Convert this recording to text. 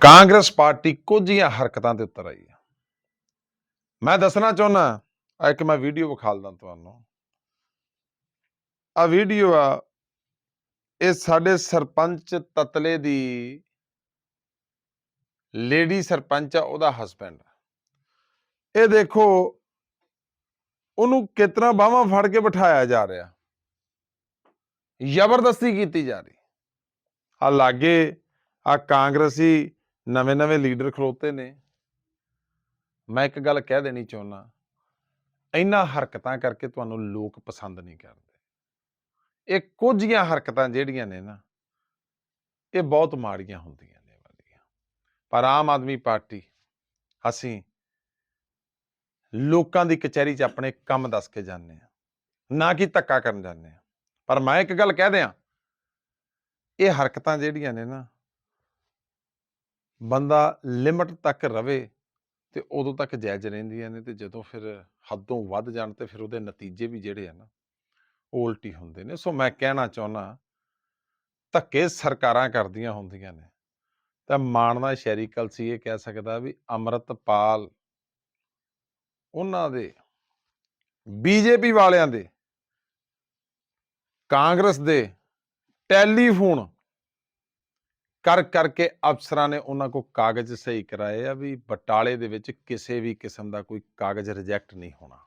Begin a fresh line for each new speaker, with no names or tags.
Congress party ਕੁਝੀਆਂ ਹਰਕਤਾਂ ਦੇ ਉੱਤਰ ਆਈ ਹੈ ਮੈਂ ਦੱਸਣਾ ਚਾਹੁੰਦਾ ਆ ਇੱਕ ਮੈਂ ਵੀਡੀਓ ਵਿਖਾਲਦਾ ਤੁਹਾਨੂੰ। ਆ ਵੀਡੀਓ ਆ, ਇਹ ਸਾਡੇ ਸਰਪੰਚ ਤਤਲੇ ਦੀ ਲੇਡੀ ਸਰਪੰਚ ਆ, ਉਹਦਾ ਹਸਬੈਂਡ ਇਹ ਦੇਖੋ, ਉਹਨੂੰ ਕਿਤਨਾ ਬਾਹਾਂ ਫੜ ਕੇ ਬਿਠਾਇਆ ਜਾ ਰਿਹਾ। ਜ਼ਬਰਦਸਤੀ ਕੀਤੀ ਜਾ ਰਹੀ। ਆ ਲਾਗੇ ਆ ਕਾਂਗਰਸੀ ਨਵੇਂ ਨਵੇਂ ਲੀਡਰ ਖਲੋਤੇ ਨੇ। ਮੈਂ ਇੱਕ ਗੱਲ ਕਹਿ ਦੇਣੀ ਚਾਹੁੰਦਾ ਇਹਨਾਂ ਹਰਕਤਾਂ ਕਰਕੇ ਤੁਹਾਨੂੰ ਲੋਕ ਪਸੰਦ ਨਹੀਂ ਕਰਦੇ। ਇਹ ਕੁਝੀਆਂ ਹਰਕਤਾਂ ਜਿਹੜੀਆਂ ਨੇ ਨਾ, ਇਹ ਬਹੁਤ ਮਾੜੀਆਂ ਹੁੰਦੀਆਂ ਨੇ ਵਾਲੀਆਂ। ਪਰ ਆਮ ਆਦਮੀ ਪਾਰਟੀ, ਅਸੀਂ ਲੋਕਾਂ ਦੀ ਕਚਹਿਰੀ 'ਚ ਆਪਣੇ ਕੰਮ ਦੱਸ ਕੇ ਜਾਂਦੇ ਆ ਨਾ ਕਿ ਧੱਕਾ ਕਰਨ ਜਾਂਦੇ ਆ ਪਰ ਮੈਂ ਇੱਕ ਗੱਲ ਕਹਿ ਦਿਆਂ, ਇਹ ਹਰਕਤਾਂ ਜਿਹੜੀਆਂ ਨੇ ਨਾ ਬੰਦਾ ਲਿਮਟ ਤੱਕ ਰਵੇ ਤੇ ਉਦੋਂ ਤੱਕ ਜਾਇਜ਼ ਰਹਿੰਦੀਆਂ ਨੇ ਤੇ ਜਦੋਂ ਫਿਰ ਹੱਦੋਂ ਵੱਧ ਜਾਣ ਤੇ ਫਿਰ ਉਹਦੇ ਨਤੀਜੇ ਵੀ ਜਿਹੜੇ ਆ ਨਾ, ਉਹ ਉਲਟੀ ਹੁੰਦੇ ਨੇ। ਸੋ ਮੈਂ ਕਹਿਣਾ ਚਾਹੁੰਦਾ ਧੱਕੇ ਸਰਕਾਰਾਂ ਕਰਦੀਆਂ ਹੁੰਦੀਆਂ ਨੇ। ਤਾਂ ਮਾਣਦਾ ਸ਼ਹਿਰੀ ਕਲਸੀ ਇਹ ਕਹਿ ਸਕਦਾ ਵੀ ਅਮਰਤਪਾਲ ਉਹਨਾਂ ਦੇ, ਬੀਜੇਪੀ ਵਾਲਿਆਂ ਦੇ, ਕਾਂਗਰਸ ਦੇ ਟੈਲੀਫੋਨ ਕਰ, ਕਰਕੇ ਅਫਸਰਾਂ ਨੇ ਉਹਨਾਂ ਕੋ ਕਾਗਜ਼ ਸਹੀ ਕਰਾਏ ਆ ਵੀ ਬਟਾਲੇ ਦੇ ਵਿੱਚ ਕਿਸੇ ਵੀ ਕਿਸਮ ਦਾ ਕੋਈ ਕਾਗਜ਼ ਰਿਜੈਕਟ ਨਹੀਂ ਹੋਣਾ।